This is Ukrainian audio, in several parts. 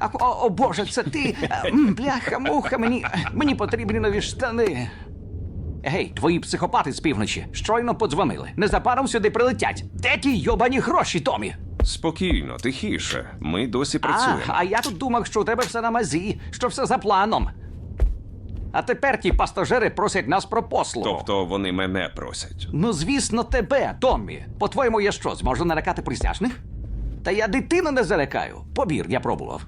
А, о, о Боже, це ти. Е, Бляха, муха, мені, мені потрібні нові штани. Гей, твої психопати з півночі щойно подзвонили. Незабаром сюди прилетять. Де ті йобані гроші, Томі? Спокійно, тихіше. Ми досі працюємо. а я тут думав, що у тебе все на мазі, що все за планом. А тепер ті пастожери просять нас про послугу. Тобто вони мене просять. Ну, звісно, тебе, Томмі. По-твоєму, я що, зможу налякати присяжних? Та я дитину не залякаю. Побір, я пробував.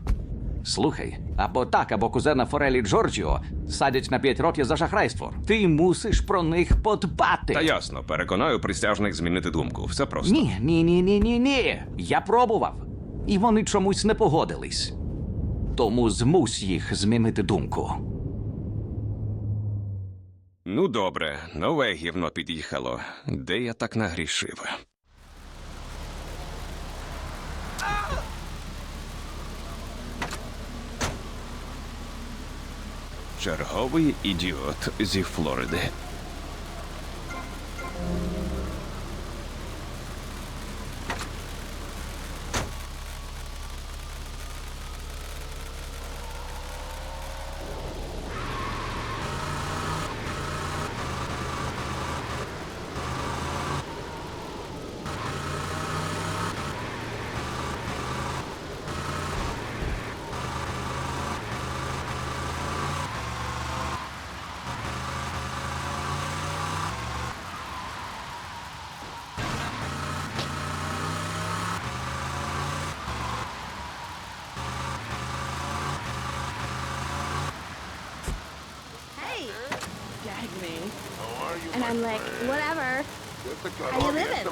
Слухай, або так, або кузена Форелі Джорджіо садять на п'ять років за шахрайство. Ти мусиш про них подбати. Та ясно, переконаю присяжних змінити думку. Все просто. Ні, ні, ні, ні, ні, ні. Я пробував. І вони чомусь не погодились. Тому змусь їх змінити думку. Ну добре, нове гівно під'їхало. Де я так нагрішив? Черговий ідіот зі Флориди. gag me. And I'm like, whatever. How you living?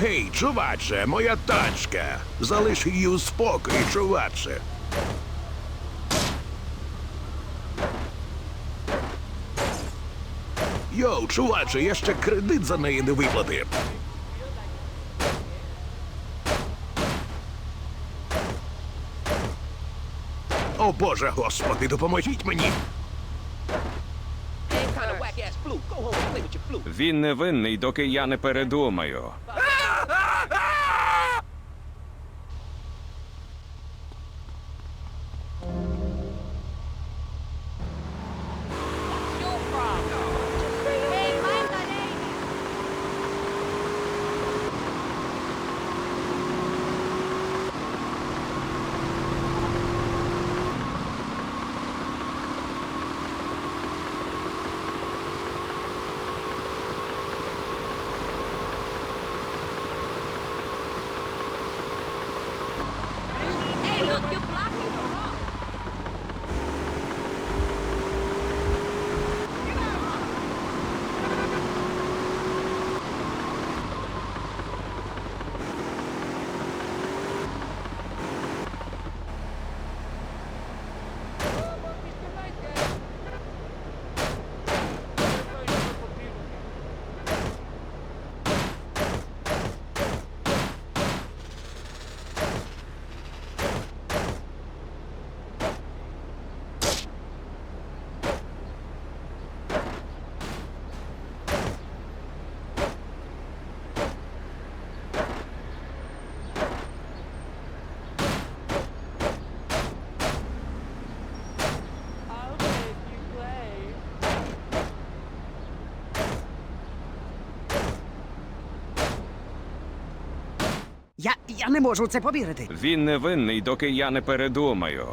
Гей, чуваче, моя тачка. Залиш її у спокої, чуваче. Йоу, чуваче, я ще кредит за неї не виплатив. О боже господи, допоможіть мені. Він невинний, доки я не передумаю. Я, я не можу в це повірити. Він невинний, доки я не передумаю.